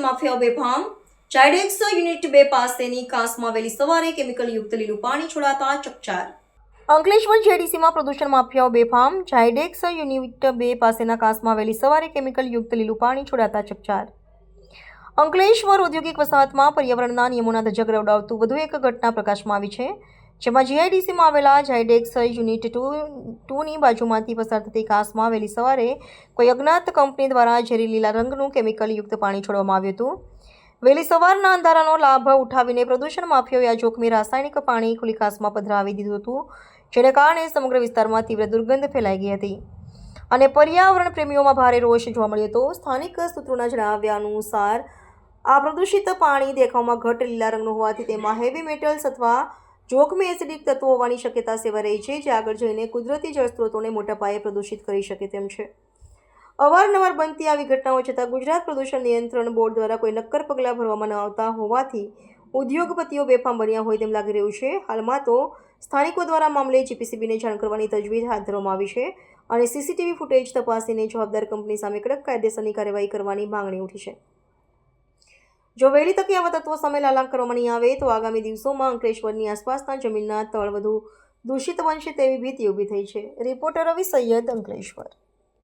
માફિયાઓ બેફામ ચાઇડેક્સ યુનિટ બે પાસેની કાસમાં વહેલી સવારે કેમિકલ યુક્ત લીલું પાણી છોડાતા ચકચાર. અંકલેશ્વર જેડીસીમાં પ્રદૂષણ માફિયાઓ બેફામ ઝાયડેક્સ યુનિટ બે પાસેના કાસમાં વહેલી સવારે કેમિકલ યુક્ત લીલું પાણી છોડાતા ચકચાર. અંકલેશ્વર ઔદ્યોગિક વસાહતમાં પર્યાવરણના નિયમોના ધજગ રવડાવતું વધુ એક ઘટના પ્રકાશમાં આવી છે. જેમાં જીઆઈડીસીમાં આવેલા જાયડેક્સ યુનિટ ટુ, ટુની બાજુમાંથી પસાર થતી કાસમાં વહેલી સવારે કોઈ અજ્ઞાત કંપની દ્વારા ઝેરી લીલા રંગનું કેમિકલ યુક્ત પાણી છોડવામાં આવ્યું હતું. વહેલી સવારના અંધારાનો લાભ ઉઠાવીને પ્રદૂષણ માફિયાઓએ આ જોખમી રાસાયણિક પાણી ખુલ્લી કાસમાં પધરાવી દીધું હતું, જેને કારણે સમગ્ર વિસ્તારમાં તીવ્ર દુર્ગંધ ફેલાઈ ગઈ હતી. અને પર્યાવરણ પ્રેમીઓમાં ભારે રોષ જોવા મળ્યો હતો. સ્થાનિક સૂત્રોના જણાવ્યા અનુસાર, આ પ્રદૂષિત પાણી દેખાવમાં ઘટ લીલા રંગનું હોવાથી તેમાં હેવી મેટલ્સ અથવા જોખમી એસિડિક તત્વો હોવાની શક્યતા સેવા રહી છે, જે આગળ જઈને કુદરતી જળસ્ત્રોતોને મોટા પાયે પ્રદૂષિત કરી શકે તેમ છે. અવારનવાર બનતી આવી ઘટનાઓ છતાં ગુજરાત પ્રદૂષણ નિયંત્રણ બોર્ડ દ્વારા કોઈ નક્કર પગલાં ભરવામાં ન આવતા હોવાથી ઉદ્યોગપતિઓ બેફામ બન્યા હોય તેમ લાગી રહ્યું છે. હાલમાં તો સ્થાનિકો દ્વારા મામલે જીપીસીબીને જાણ કરવાની તજવીજ હાથ ધરવામાં આવી છે અને સીસીટીવી ફૂટેજ તપાસીને જવાબદાર કંપની સામે કડક કાયદેસરની કાર્યવાહી કરવાની માંગણી ઉઠી છે. જો વહેલી તકે આવા તત્વો સામે લાલાંક કરવામાં આવે તો આગામી દિવસોમાં અંકલેશ્વરની આસપાસના જમીનના તળ વધુ દૂષિત બનશે તેવી ભીતિ ઊભી થઈ છે. રિપોર્ટર રવિ સૈયદ અંકલેશ્વર.